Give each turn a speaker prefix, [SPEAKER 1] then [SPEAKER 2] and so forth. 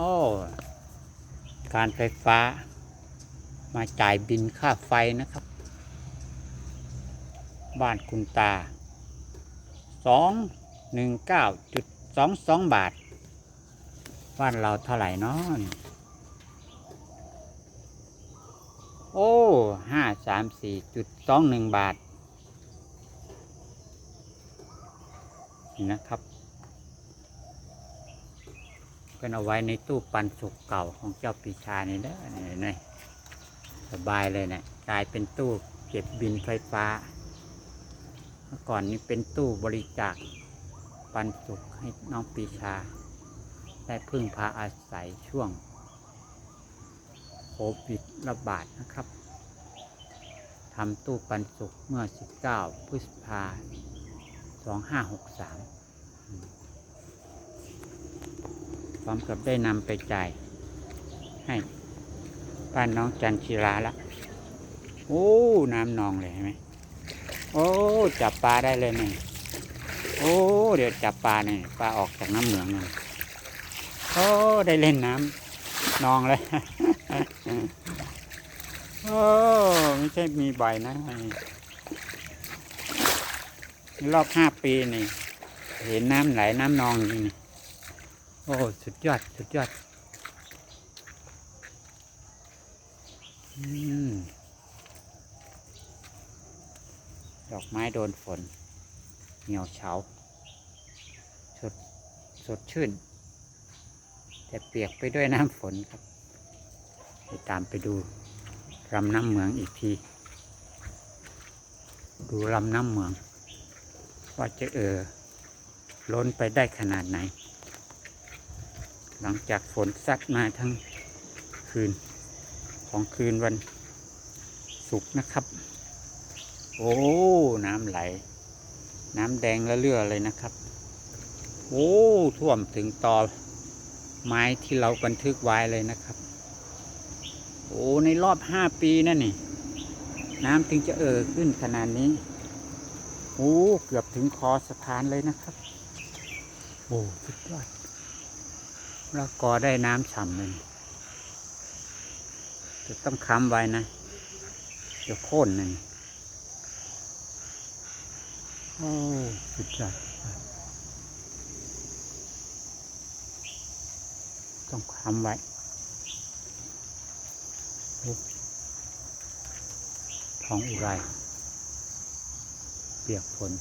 [SPEAKER 1] โอ้การไฟฟ้า มาจ่ายบินค่าไฟนะครับ บ้านคุณตาสองหนึ่งเก้าจุดสองสองบาท บ้านเราเท่าไหร่นาะนี่โอ้ห้าสามสี่จุดสองหนึ่งบาทนี่นะครับ เป็นเอาไว้ในตู้ปันสุกเก่าของเจ้าปีชานี่เด้อนี่นี่สบายเลยเนะี่ยกลายเป็นตู้เก็บบินไฟฟ้า เมื่อก่อนนี้เป็นตู้บริจาคปันสุกให้น้องปีชา ได้พึ่งพาอาศัยช่วงโควิดระบาดนะครับทำตู้ปันสุกเมื่อ 19 พฤษภา2563อืมพ ร้อมกับได้นำไปจ่าย ให้บ้านน้องจันชิราละ โอ้ น้ำนองเลยเห็นไหมโอ้ จับปลาได้เลยเนี่โอ้ เดี๋ยวจับปลาเนี่ยปลาออกจากน้ำเหมืองเนี่ยโอ้ ได้เล่นน้ำนองเลย โอ้ ไม่ใช่มีบ่อยนะรอบห้าปีนี่ เห็นน้ำไหลน้ำนองจริง โอ้ สุดยอด สุดยอดอดอกไม้โดนฝน เหี่ยวเฉา สด สดชื่น แต่เปียกไปด้วยน้ำฝนครับ ไปตามไปดูลำน้ำเหมืองอีกที ดูลำน้ำเหมือง ว่าจะเออล้นไปได้ขนาดไหน หลังจากฝนซัดมาทั้งคืนของคืนวันศุกร์นะครับ โอ้ น้ำไหล น้ำแดงละเลือเลยนะครับ โอ้ ท่วมถึงตอไม้ที่เราบันทึกไว้เลยนะครับ โอ้ ในรอบห้าปีนั่นนี่ น้ำถึงจะเอ่อขึ้นขนาดนี้ โอ้ เกือบถึงคอสะพานเลยนะครับ โอ้ สุดยอด แล้วกอได้น้ำฉ่ำเลยจะต้องค้ำไว้นะเดี๋ยวโค่นหนึ่งโอ้สุดยอดต้องทำไว้ท้องอุไรเปียกฝน